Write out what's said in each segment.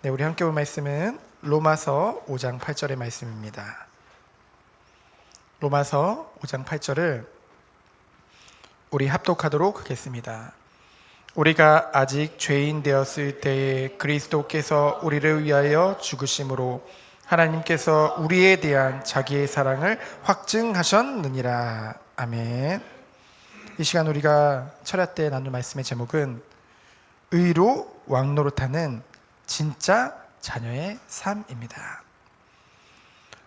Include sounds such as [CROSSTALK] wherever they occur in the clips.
네, 우리 함께 볼 말씀은 로마서 5장 8절의 말씀입니다. 로마서 5장 8절을 우리 합독하도록 하겠습니다. 우리가 아직 죄인 되었을 때에 그리스도께서 우리를 위하여 죽으심으로 하나님께서 우리에 대한 자기의 사랑을 확증하셨느니라. 아멘. 이 시간 우리가 철야 때 나눌 말씀의 제목은 의로 왕노릇하는 진짜 자녀의 삶입니다.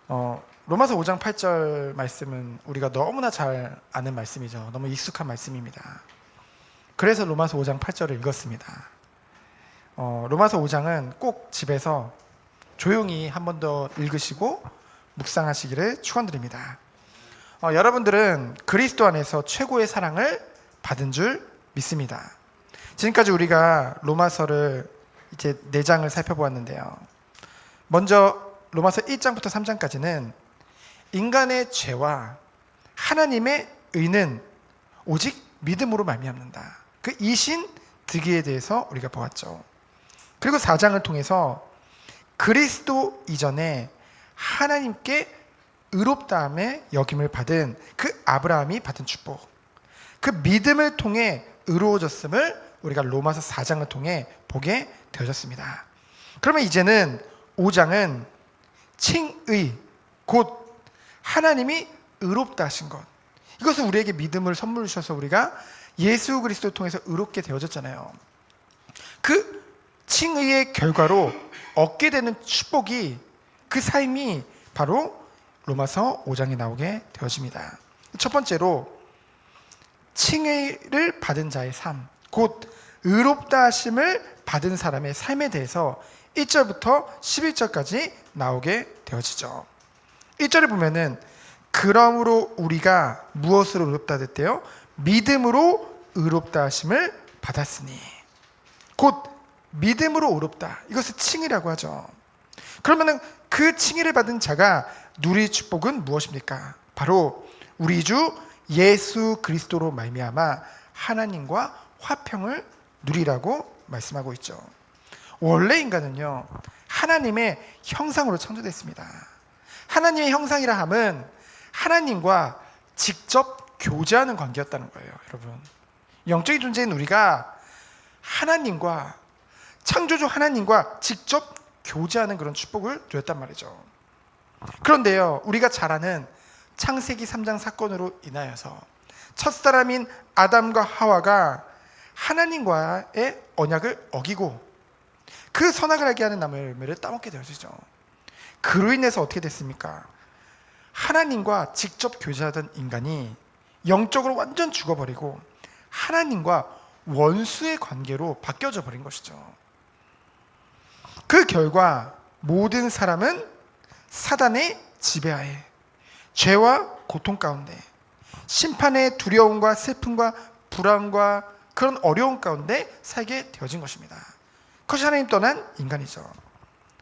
어, 로마서 5장 8절 말씀은 우리가 너무나 잘 아는 말씀이죠. 너무 익숙한 말씀입니다. 그래서 로마서 5장 8절을 읽었습니다. 어, 로마서 5장은 꼭 집에서 조용히 한 번 더 읽으시고 묵상하시기를 축원드립니다. 어, 여러분들은 그리스도 안에서 최고의 사랑을 받은 줄 믿습니다. 지금까지 우리가 로마서를 이제 네 장을 살펴보았는데요. 먼저 로마서 1장부터 3장까지는 인간의 죄와 하나님의 의는 오직 믿음으로 말미암는다. 그 이신 득기에 대해서 우리가 보았죠. 그리고 4장을 통해서 그리스도 이전에 하나님께 의롭다함의 여김을 받은 그 아브라함이 받은 축복. 그 믿음을 통해 의로워졌음을 우리가 로마서 4장을 통해 보게 되어졌습니다. 그러면 이제는 5장은 칭의 곧 하나님이 의롭다 하신 것. 이것을 우리에게 믿음을 선물 주셔서 우리가 예수 그리스도를 통해서 의롭게 되어졌잖아요. 그 칭의의 결과로 얻게 되는 축복이 그 삶이 바로 로마서 5장에 나오게 되어집니다. 첫 번째로 칭의를 받은 자의 삶, 곧 의롭다 하심을 받은 사람의 삶에 대해서 1절부터 11절까지 나오게 되어지죠. 1절에 보면은 그러므로 우리가 무엇으로 의롭다 됐대요? 믿음으로 의롭다 하심을 받았으니 곧 믿음으로 의롭다. 이것을 칭의라고 하죠. 그러면은 그 칭의를 받은 자가 누릴 축복은 무엇입니까? 바로 우리 주 예수 그리스도로 말미암아 하나님과 화평을 누리라고 말씀하고 있죠. 원래 인간은요 하나님의 형상으로 창조됐습니다. 하나님의 형상이라 함은 하나님과 직접 교제하는 관계였다는 거예요, 여러분. 영적인 존재인 우리가 하나님과 창조주 하나님과 직접 교제하는 그런 축복을 누렸단 말이죠. 그런데요, 우리가 잘 아는 창세기 3장 사건으로 인하여서 첫 사람인 아담과 하와가 하나님과의 언약을 어기고 그 선악을 알게 하는 나무의 열매를 따먹게 되어지죠. 그로 인해서 어떻게 됐습니까? 하나님과 직접 교제하던 인간이 영적으로 완전 죽어버리고 하나님과 원수의 관계로 바뀌어져 버린 것이죠. 그 결과 모든 사람은 사단의 지배하에 죄와 고통 가운데 심판의 두려움과 슬픔과 불안과 그런 어려움 가운데 살게 되어진 것입니다. 그것이 하나님 떠난 인간이죠.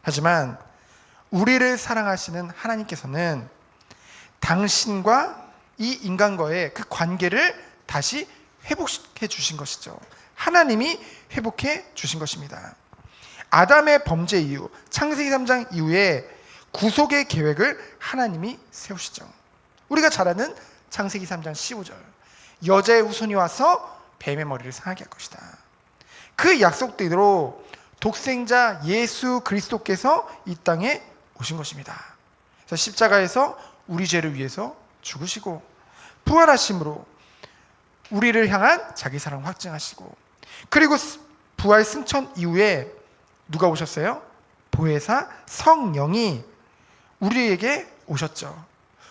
하지만 우리를 사랑하시는 하나님께서는 당신과 이 인간과의 그 관계를 다시 회복해 주신 것이죠. 하나님이 회복해 주신 것입니다. 아담의 범죄 이후, 창세기 3장 이후에 구속의 계획을 하나님이 세우시죠. 우리가 잘 아는 창세기 3장 15절. 여자의 후손이 와서 뱀의 머리를 상하게 할 것이다. 그 약속대로 독생자 예수 그리스도께서 이 땅에 오신 것입니다. 그래서 십자가에서 우리 죄를 위해서 죽으시고 부활하심으로 우리를 향한 자기 사랑 확증하시고 그리고 부활 승천 이후에 누가 오셨어요? 보혜사 성령이 우리에게 오셨죠.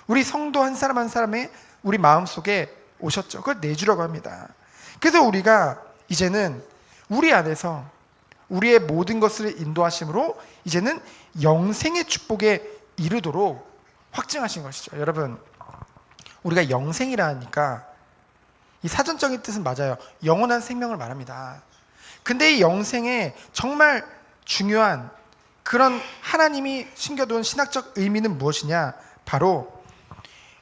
우리 성도 한 사람 한 사람의 우리 마음 속에 오셨죠. 그걸 내주라고 합니다. 그래서 우리가 이제는 우리 안에서 우리의 모든 것을 인도하심으로 이제는 영생의 축복에 이르도록 확증하신 것이죠. 여러분, 우리가 영생이라 하니까 이 사전적인 뜻은 맞아요. 영원한 생명을 말합니다. 근데 이 영생에 정말 중요한 그런 하나님이 심겨둔 신학적 의미는 무엇이냐? 바로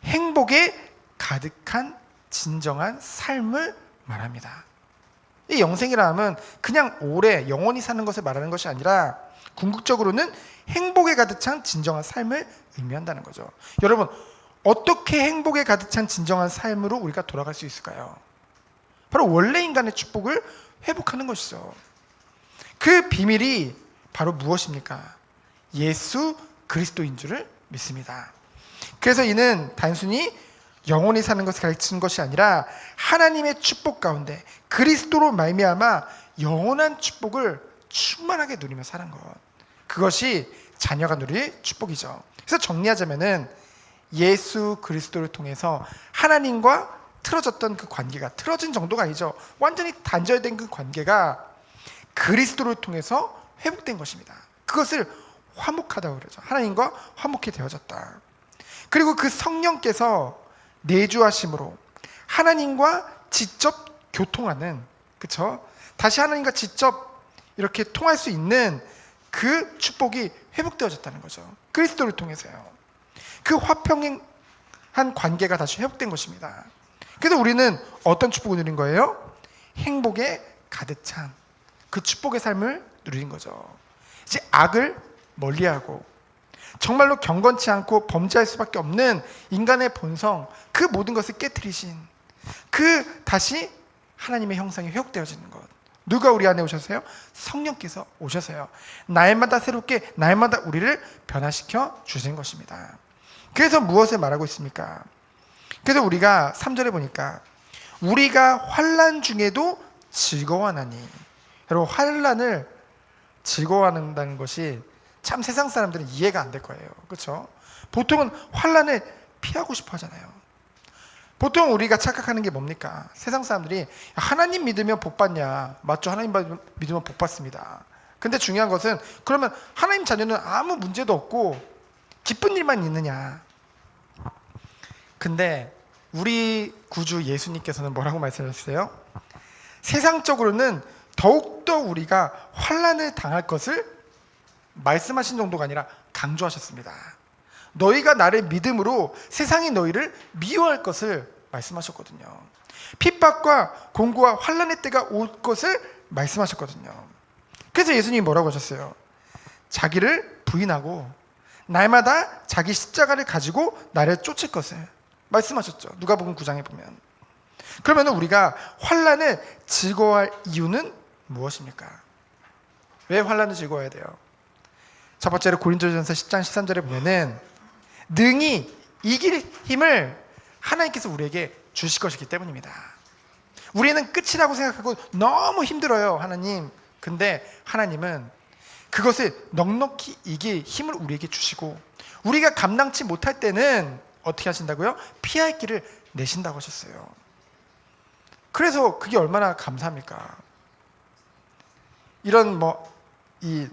행복에 가득한 진정한 삶을 말합니다. 이 영생이라 하면 그냥 오래 영원히 사는 것을 말하는 것이 아니라 궁극적으로는 행복에 가득 찬 진정한 삶을 의미한다는 거죠. 여러분 어떻게 행복에 가득 찬 진정한 삶으로 우리가 돌아갈 수 있을까요? 바로 원래 인간의 축복을 회복하는 것이죠. 그 비밀이 바로 무엇입니까? 예수 그리스도인 줄을 믿습니다. 그래서 이는 단순히 영원히 사는 것을 가르치는 것이 아니라 하나님의 축복 가운데 그리스도로 말미암아 영원한 축복을 충만하게 누리며 사는 것. 그것이 자녀가 누릴 축복이죠. 그래서 정리하자면은 예수 그리스도를 통해서 하나님과 틀어졌던 그 관계가 틀어진 정도가 아니죠. 완전히 단절된 그 관계가 그리스도를 통해서 회복된 것입니다. 그것을 화목하다고 그러죠. 하나님과 화목히 되어졌다. 그리고 그 성령께서 내주하심으로 하나님과 직접 교통하는 그쵸? 다시 하나님과 직접 이렇게 통할 수 있는 그 축복이 회복되어졌다는 거죠. 그리스도를 통해서요. 그 화평한 관계가 다시 회복된 것입니다. 그래서 우리는 어떤 축복을 누린 거예요? 행복에 가득 찬 그 축복의 삶을 누리는 거죠. 이제 악을 멀리하고 정말로 경건치 않고 범죄할 수밖에 없는 인간의 본성 그 모든 것을 깨뜨리신 그 다시 하나님의 형상이 회복되어지는 것 누가 우리 안에 오셨어요? 성령께서 오셔서요 날마다 새롭게 날마다 우리를 변화시켜 주신 것입니다 그래서 무엇을 말하고 있습니까? 그래서 우리가 3절에 보니까 우리가 환란 중에도 즐거워하나니 여러분 환란을 즐거워한다는 것이 참 세상 사람들은 이해가 안 될 거예요. 그렇죠? 보통은 환란을 피하고 싶어 하잖아요. 보통 우리가 착각하는 게 뭡니까? 세상 사람들이 하나님 믿으면 복 받냐? 맞죠? 하나님 믿으면 복 받습니다. 근데 중요한 것은 그러면 하나님 자녀는 아무 문제도 없고 기쁜 일만 있느냐? 근데 우리 구주 예수님께서는 뭐라고 말씀하셨어요? 세상적으로는 더욱더 우리가 환란을 당할 것을 말씀하신 정도가 아니라 강조하셨습니다. 너희가 나를 믿음으로 세상이 너희를 미워할 것을 말씀하셨거든요. 핍박과 공고와 환란의 때가 올 것을 말씀하셨거든요. 그래서 예수님이 뭐라고 하셨어요? 자기를 부인하고 날마다 자기 십자가를 가지고 나를 쫓을 것을 말씀하셨죠. 누가복음 9장에 보면. 그러면 우리가 환란을 즐거워할 이유는 무엇입니까? 왜 환란을 즐거워해야 돼요? 첫 번째로 고린도전서 10장 13절에 보면은 능히 이길 힘을 하나님께서 우리에게 주실 것이기 때문입니다. 우리는 끝이라고 생각하고 너무 힘들어요, 하나님. 근데 하나님은 그것을 넉넉히 이길 힘을 우리에게 주시고 우리가 감당치 못할 때는 어떻게 하신다고요? 피할 길을 내신다고 하셨어요. 그래서 그게 얼마나 감사합니까? 이런 뭐 이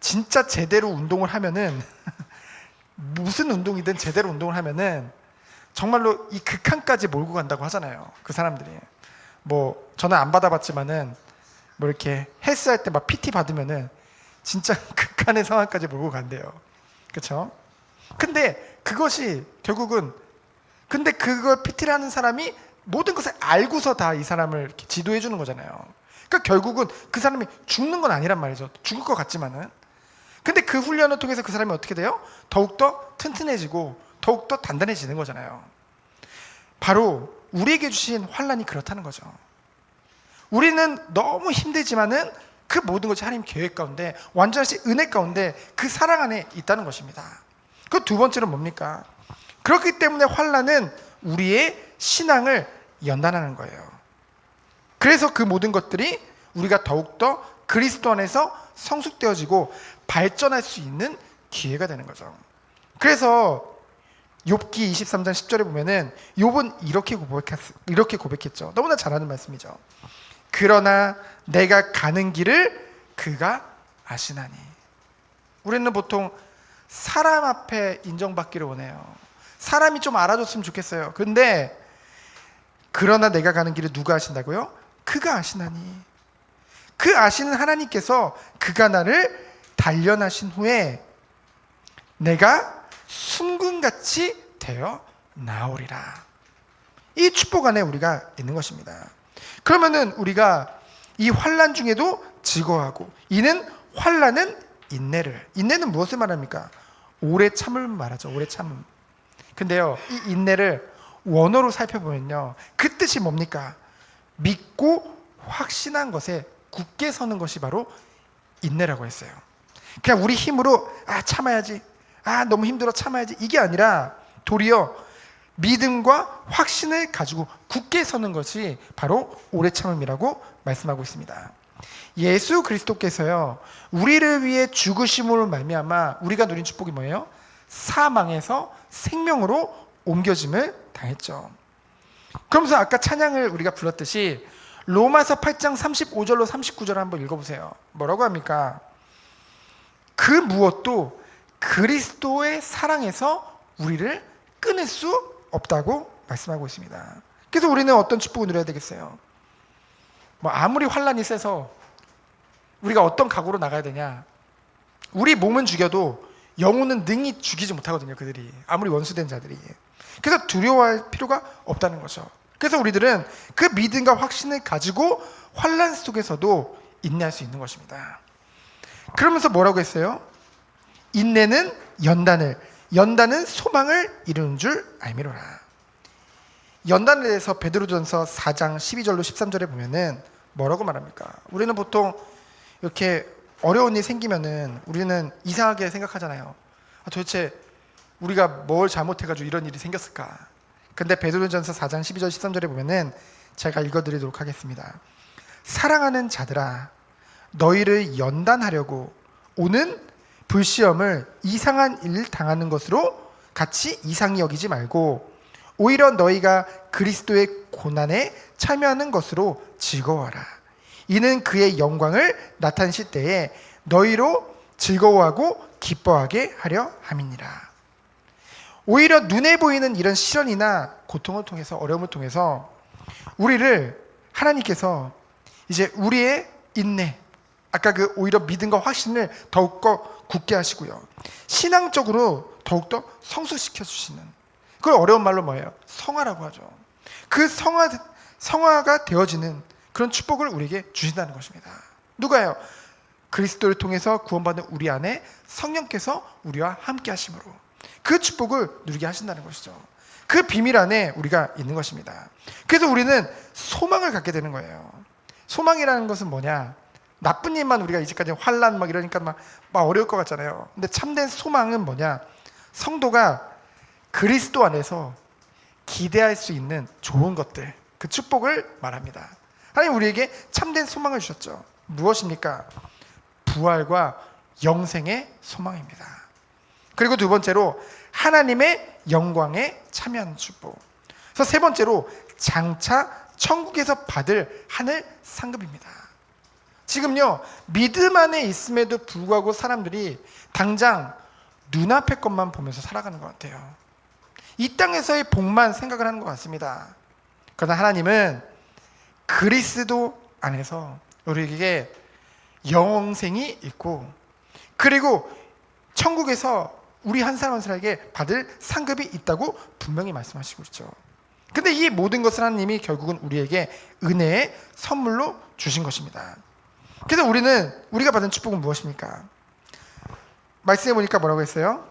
진짜 제대로 운동을 하면은 [LAUGHS] 무슨 운동이든 제대로 운동을 하면은 정말로 이 극한까지 몰고 간다고 하잖아요. 그 사람들이 뭐 저는 안 받아봤지만은 뭐 이렇게 헬스 할 때 막 PT 받으면은 진짜 [LAUGHS] 극한의 상황까지 몰고 간대요. 그렇죠? 근데 그것이 결국은 근데 그걸 PT를 하는 사람이 모든 것을 알고서 다 이 사람을 지도해 주는 거잖아요. 그러니까 결국은 그 사람이 죽는 건 아니란 말이죠. 죽을 것 같지만은. 근데 그 훈련을 통해서 그 사람이 어떻게 돼요? 더욱더 튼튼해지고 더욱더 단단해지는 거잖아요. 바로 우리에게 주신 환란이 그렇다는 거죠. 우리는 너무 힘들지만은 그 모든 것이 하나님 계획 가운데 완전하신 은혜 가운데 그 사랑 안에 있다는 것입니다. 그 두 번째는 뭡니까? 그렇기 때문에 환란은 우리의 신앙을 연단하는 거예요. 그래서 그 모든 것들이 우리가 더욱더 그리스도 안에서 성숙되어지고 발전할 수 있는 기회가 되는 거죠. 그래서 욥기 23장 10절에 보면은 욥은 이렇게 고백했 이렇게 고백했죠. 너무나 잘하는 말씀이죠. 그러나 내가 가는 길을 그가 아시나니. 우리는 보통 사람 앞에 인정받기를 원해요. 사람이 좀 알아줬으면 좋겠어요. 근데 그러나 내가 가는 길을 누가 아신다고요? 그가 아시나니 그 아시는 하나님께서 그가 나를 단련하신 후에 내가 순금같이 되어 나오리라. 이 축복 안에 우리가 있는 것입니다. 그러면은 우리가 이 환란 중에도 즐거워하고 이는 환란은 인내를 인내는 무엇을 말합니까? 오래 참을 말하죠. 오래 참음. 근데요, 이 인내를 원어로 살펴보면요, 그 뜻이 뭡니까? 믿고 확신한 것에 굳게 서는 것이 바로 인내라고 했어요. 그냥 우리 힘으로 아 참아야지, 아 너무 힘들어 참아야지 이게 아니라 도리어 믿음과 확신을 가지고 굳게 서는 것이 바로 오래 참음이라고 말씀하고 있습니다. 예수 그리스도께서요 우리를 위해 죽으심으로 말미암아 우리가 누린 축복이 뭐예요? 사망에서 생명으로 옮겨짐을 당했죠. 그러면서 아까 찬양을 우리가 불렀듯이 로마서 8장 35절로 39절 한번 읽어보세요. 뭐라고 합니까? 그 무엇도 그리스도의 사랑에서 우리를 끊을 수 없다고 말씀하고 있습니다. 그래서 우리는 어떤 축복을 누려야 되겠어요? 뭐 아무리 환란이 세서 우리가 어떤 각오로 나가야 되냐? 우리 몸은 죽여도 영혼은 능히 죽이지 못하거든요. 그들이 아무리 원수된 자들이. 그래서 두려워할 필요가 없다는 거죠. 그래서 우리들은 그 믿음과 확신을 가지고 환란 속에서도 인내할 수 있는 것입니다. 그러면서 뭐라고 했어요? 인내는 연단을, 연단은 소망을 이루는 줄 알미로라. 연단에 대해서 베드로전서 4장 12절로 13절에 보면은 뭐라고 말합니까? 우리는 보통 이렇게 어려운 일이 생기면은 우리는 이상하게 생각하잖아요. 아, 도대체 우리가 뭘 잘못해가지고 이런 일이 생겼을까? 근데 베드로전서 4장 12절 13절에 보면은 제가 읽어드리도록 하겠습니다. 사랑하는 자들아, 너희를 연단하려고 오는 불시험을 이상한 일 당하는 것으로 같이 이상히 여기지 말고 오히려 너희가 그리스도의 고난에 참여하는 것으로 즐거워하라. 이는 그의 영광을 나타내실 때에 너희로 즐거워하고 기뻐하게 하려 함이니라. 오히려 눈에 보이는 이런 시련이나 고통을 통해서 어려움을 통해서 우리를 하나님께서 이제 우리의 인내, 아까 그 오히려 믿음과 확신을 더욱더 굳게 하시고요. 신앙적으로 더욱더 성숙시켜 주시는 그걸 어려운 말로 뭐예요? 성화라고 하죠. 그 성화 성화가 되어지는 그런 축복을 우리에게 주신다는 것입니다. 누가요? 그리스도를 통해서 구원받는 우리 안에 성령께서 우리와 함께 하심으로 그 축복을 누리게 하신다는 것이죠. 그 비밀 안에 우리가 있는 것입니다. 그래서 우리는 소망을 갖게 되는 거예요. 소망이라는 것은 뭐냐? 나쁜 일만 우리가 이제까지 환란 막 이러니까 막, 막 어려울 것 같잖아요. 근데 참된 소망은 뭐냐? 성도가 그리스도 안에서 기대할 수 있는 좋은 것들, 그 축복을 말합니다. 하나님 우리에게 참된 소망을 주셨죠. 무엇입니까? 부활과 영생의 소망입니다. 그리고 두 번째로 하나님의 영광에 참여하는 축복. 그래서 세 번째로 장차 천국에서 받을 하늘 상급입니다. 지금요 믿음 안에 있음에도 불구하고 사람들이 당장 눈앞의 것만 보면서 살아가는 것 같아요. 이 땅에서의 복만 생각을 하는 것 같습니다. 그러나 하나님은 그리스도 안에서 우리에게 영생이 있고 그리고 천국에서 우리 한 사람 한 사람에게 받을 상급이 있다고 분명히 말씀하시고 있죠. 근데 이 모든 것을 하나님이 결국은 우리에게 은혜의 선물로 주신 것입니다. 그래서 우리는 우리가 받은 축복은 무엇입니까? 말씀해 보니까 뭐라고 했어요?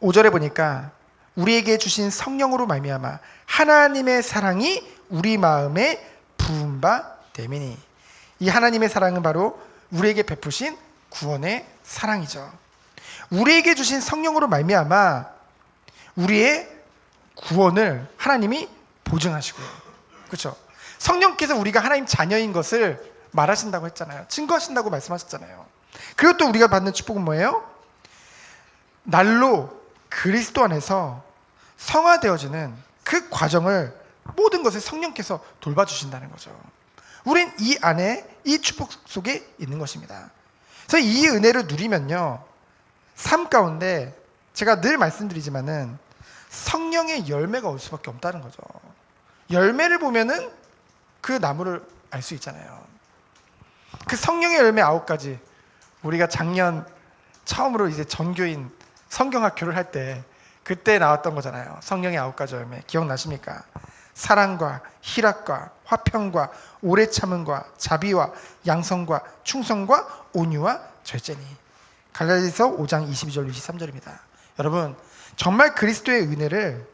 5절에 보니까 우리에게 주신 성령으로 말미암아 하나님의 사랑이 우리 마음에 부은 바 되미니 이 하나님의 사랑은 바로 우리에게 베푸신 구원의 사랑이죠. 우리에게 주신 성령으로 말미암아 우리의 구원을 하나님이 보증하시고요. 그렇죠? 성령께서 우리가 하나님 자녀인 것을 말하신다고 했잖아요. 증거하신다고 말씀하셨잖아요. 그리고 또 우리가 받는 축복은 뭐예요? 날로 그리스도 안에서 성화되어지는 그 과정을 모든 것을 성령께서 돌봐주신다는 거죠. 우린 이 안에 이 축복 속에 있는 것입니다. 그래서 이 은혜를 누리면요. 삶 가운데 제가 늘 말씀드리지만은 성령의 열매가 올 수밖에 없다는 거죠. 열매를 보면은 그 나무를 알 수 있잖아요. 그 성령의 열매 아홉 가지 우리가 작년 처음으로 이제 전교인 성경학교를 할 때 그때 나왔던 거잖아요. 성령의 아홉 가지 열매 기억나십니까? 사랑과 희락과 화평과 오래 참음과 자비와 양성과 충성과 온유와 절제니. 갈라디아서 5장 22절 23절입니다. 여러분 정말 그리스도의 은혜를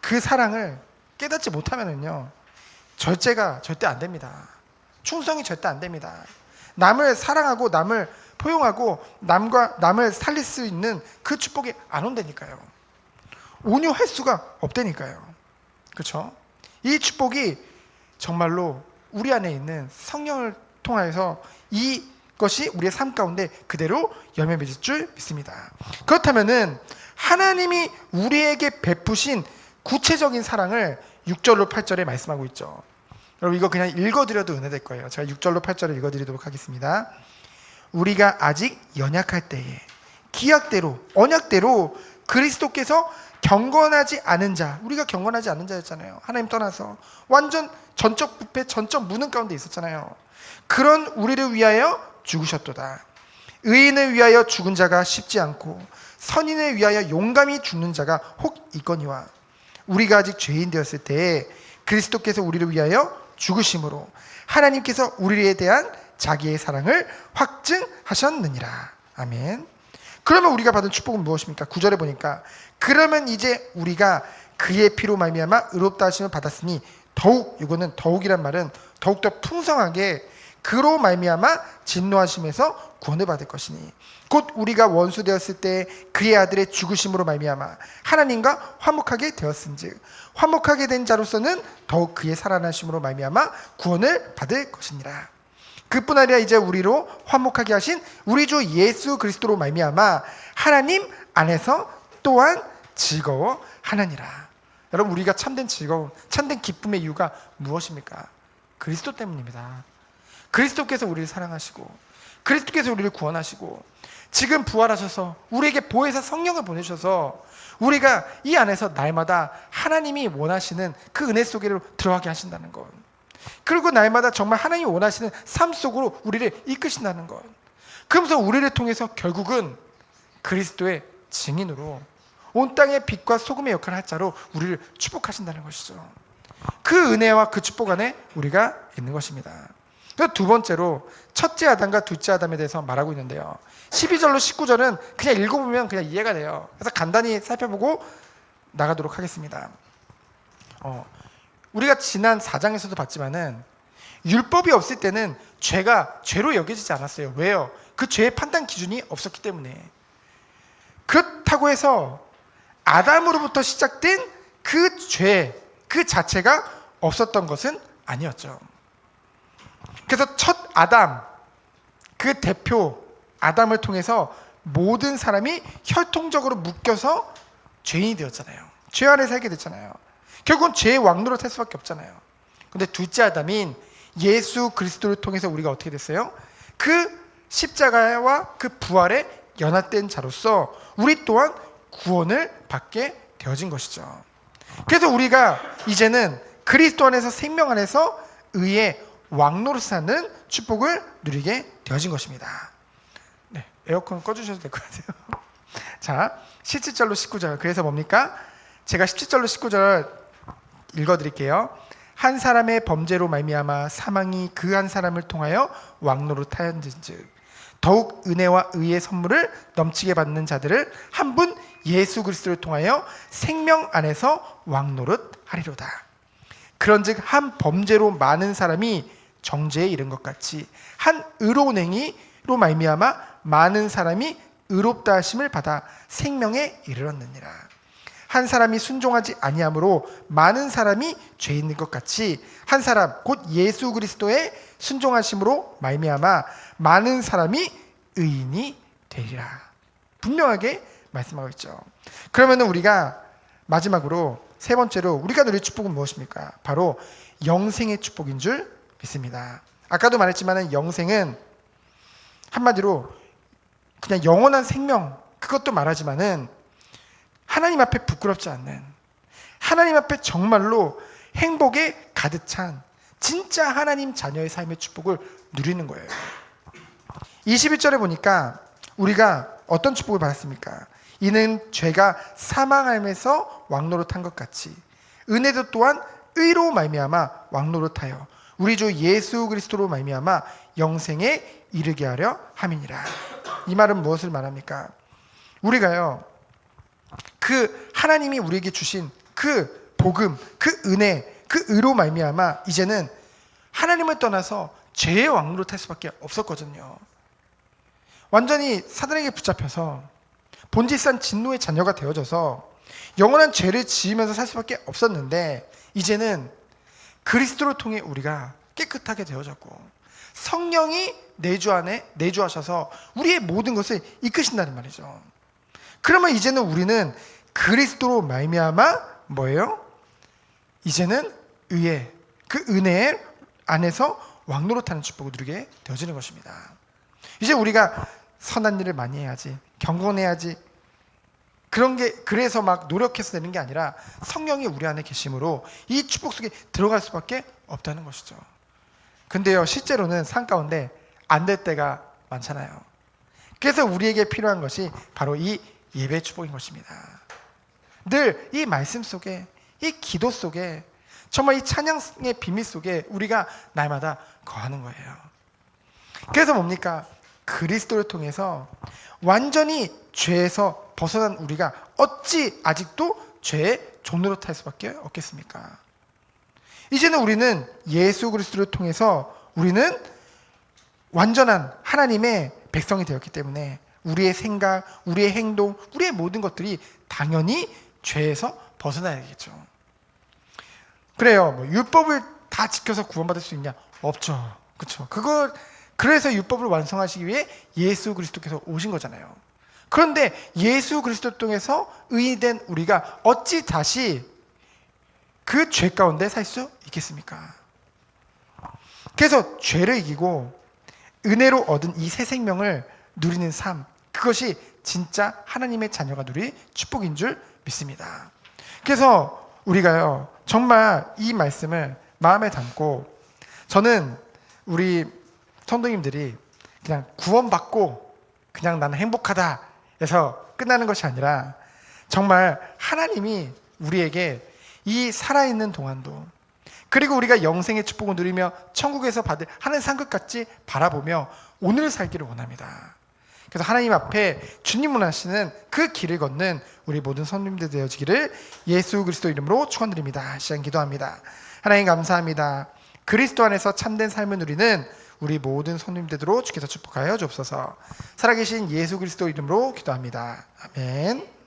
그 사랑을 깨닫지 못하면은요 절제가 절대 안 됩니다. 충성이 절대 안 됩니다. 남을 사랑하고 남을 포용하고 남과 남을 살릴 수 있는 그 축복이 안 온다니까요. 온유할 수가 없다니까요. 그렇죠? 이 축복이 정말로 우리 안에 있는 성령을 통하여서 이것이 우리의 삶 가운데 그대로 열매 맺을 줄 믿습니다. 그렇다면은 하나님이 우리에게 베푸신 구체적인 사랑을 6절로 8절에 말씀하고 있죠. 여러분 이거 그냥 읽어드려도 은혜될 거예요. 제가 6절로 8절을 읽어드리도록 하겠습니다. 우리가 아직 연약할 때에 기약대로 언약대로 그리스도께서 경건하지 않은 자 우리가 경건하지 않은 자였잖아요. 하나님 떠나서 완전 전적 부패 전적 무능 가운데 있었잖아요. 그런 우리를 위하여 죽으셨도다. 의인을 위하여 죽은 자가 쉽지 않고 선인을 위하여 용감히 죽는 자가 혹 있거니와 우리가 아직 죄인 되었을 때에 그리스도께서 우리를 위하여 죽으심으로 하나님께서 우리에 대한 자기의 사랑을 확증하셨느니라. 아멘. 그러면 우리가 받은 축복은 무엇입니까? 구절에 보니까 그러면 이제 우리가 그의 피로 말미암아 의롭다 하심을 받았으니 더욱 이거는 더욱이란 말은 더욱 더 풍성하게 그로 말미암아 진노하심에서 구원을 받을 것이니 곧 우리가 원수 되었을 때 그의 아들의 죽으심으로 말미암아 하나님과 화목하게 되었은즉 화목하게 된 자로서는 더욱 그의 살아나심으로 말미암아 구원을 받을 것이니라. 그뿐 아니라 이제 우리로 화목하게 하신 우리 주 예수 그리스도로 말미암아 하나님 안에서 또한 즐거워하느니라. 여러분 우리가 참된 즐거움, 참된 기쁨의 이유가 무엇입니까? 그리스도 때문입니다. 그리스도께서 우리를 사랑하시고 그리스도께서 우리를 구원하시고 지금 부활하셔서 우리에게 보혜사 성령을 보내셔서 우리가 이 안에서 날마다 하나님이 원하시는 그 은혜 속으로 들어가게 하신다는 것. 그리고 날마다 정말 하나님이 원하시는 삶 속으로 우리를 이끄신다는 것. 그러면서 우리를 통해서 결국은 그리스도의 증인으로 온 땅의 빛과 소금의 역할을 할 자로 우리를 축복하신다는 것이죠. 그 은혜와 그 축복 안에 우리가 있는 것입니다. 그 두 번째로 첫째 아담과 둘째 아담에 대해서 말하고 있는데요. 12절로 19절은 그냥 읽어보면 그냥 이해가 돼요. 그래서 간단히 살펴보고 나가도록 하겠습니다. 어, 우리가 지난 4장에서도 봤지만은 율법이 없을 때는 죄가 죄로 여겨지지 않았어요. 왜요? 그 죄의 판단 기준이 없었기 때문에. 그렇다고 해서 아담으로부터 시작된 그 죄, 그 자체가 없었던 것은 아니었죠. 그래서 첫 아담, 그 대표 아담을 통해서 모든 사람이 혈통적으로 묶여서 죄인이 되었잖아요. 죄 안에 살게 됐잖아요. 결국은 죄의 왕노로 탈 수밖에 없잖아요. 근데 둘째 아담인 예수 그리스도를 통해서 우리가 어떻게 됐어요? 그 십자가와 그 부활에 연합된 자로서 우리 또한 구원을 받게 되어진 것이죠. 그래서 우리가 이제는 그리스도 안에서 생명 안에서 의의 왕노릇 사는 축복을 누리게 되어진 것입니다. 네, 에어컨 꺼주셔도 될 것 같아요. [LAUGHS] 자, 17절로 19절. 그래서 뭡니까? 제가 17절로 19절 읽어드릴게요. 한 사람의 범죄로 말미암아 사망이 그 한 사람을 통하여 왕노릇 하였은즉 더욱 은혜와 의의 선물을 넘치게 받는 자들을 한 분 예수 그리스도를 통하여 생명 안에서 왕노릇 하리로다. 그런즉 한 범죄로 많은 사람이 정죄에 이른 것 같이 한 의로운 행위로 말미암아 많은 사람이 의롭다 하심을 받아 생명에 이르렀느니라. 한 사람이 순종하지 아니함으로 많은 사람이 죄 있는 것 같이 한 사람 곧 예수 그리스도의 순종하심으로 말미암아 많은 사람이 의인이 되리라. 분명하게 말씀하고 있죠. 그러면 우리가 마지막으로 세 번째로 우리가 누릴 축복은 무엇입니까? 바로 영생의 축복인 줄 믿습니다. 아까도 말했지만 영생은 한마디로 그냥 영원한 생명 그것도 말하지만은 하나님 앞에 부끄럽지 않는 하나님 앞에 정말로 행복에 가득 찬 진짜 하나님 자녀의 삶의 축복을 누리는 거예요. 21절에 보니까 우리가 어떤 축복을 받았습니까? 이는 죄가 사망함에서 왕노릇한 것 같이 은혜도 또한 의로 말미암아 왕노릇하여 우리 주 예수 그리스도로 말미암아 영생에 이르게 하려 함이니라. 이 말은 무엇을 말합니까? 우리가요. 그 하나님이 우리에게 주신 그 복음, 그 은혜, 그 의로 말미암아 이제는 하나님을 떠나서 죄의 왕으로 탈 수밖에 없었거든요. 완전히 사단에게 붙잡혀서 본질상 진노의 자녀가 되어져서 영원한 죄를 지으면서 살 수밖에 없었는데 이제는 그리스도를 통해 우리가 깨끗하게 되어졌고 성령이 내주 안에 내주하셔서 우리의 모든 것을 이끄신다는 말이죠. 그러면 이제는 우리는 그리스도로 말미암아 뭐예요? 이제는 의의 그 은혜 안에서 왕노릇하는 축복을 누리게 되어지는 것입니다. 이제 우리가 선한 일을 많이 해야지 경건해야지 그런 게 그래서 막 노력해서 되는 게 아니라 성령이 우리 안에 계심으로 이 축복 속에 들어갈 수밖에 없다는 것이죠. 근데요 실제로는 산 가운데 안 될 때가 많잖아요. 그래서 우리에게 필요한 것이 바로 이 예배 축복인 것입니다. 늘 이 말씀 속에 이 기도 속에 정말 이 찬양의 비밀 속에 우리가 날마다 거하는 거예요. 그래서 뭡니까? 그리스도를 통해서 완전히 죄에서 벗어난 우리가 어찌 아직도 죄의 종로로 탈 수밖에 없겠습니까? 이제는 우리는 예수 그리스도를 통해서 우리는 완전한 하나님의 백성이 되었기 때문에 우리의 생각, 우리의 행동, 우리의 모든 것들이 당연히 죄에서 벗어나야 겠죠. 그래요. 뭐 율법을 다 지켜서 구원받을 수 있냐? 없죠. 그렇죠. 그걸 그래서 율법을 완성하시기 위해 예수 그리스도께서 오신 거잖아요. 그런데 예수 그리스도 통해서 의된 우리가 어찌 다시 그 죄 가운데 살 수 있겠습니까? 그래서 죄를 이기고 은혜로 얻은 이 새 생명을 누리는 삶, 그것이 진짜 하나님의 자녀가 누릴 축복인 줄 믿습니다. 그래서 우리가요, 정말 이 말씀을 마음에 담고 저는 우리 성도님들이 그냥 구원받고 그냥 나는 행복하다 해서 끝나는 것이 아니라 정말 하나님이 우리에게 이 살아있는 동안도 그리고 우리가 영생의 축복을 누리며 천국에서 받을 하늘 상급같이 바라보며 오늘을 살기를 원합니다. 그래서 하나님 앞에 주님 원하시는 그 길을 걷는 우리 모든 성님들 되어지기를 예수 그리스도 이름으로 축원드립니다. 시간 기도합니다. 하나님 감사합니다. 그리스도 안에서 참된 삶을 누리는 우리 모든 성님들로 주께서 축복하여 주옵소서. 살아계신 예수 그리스도 이름으로 기도합니다. 아멘.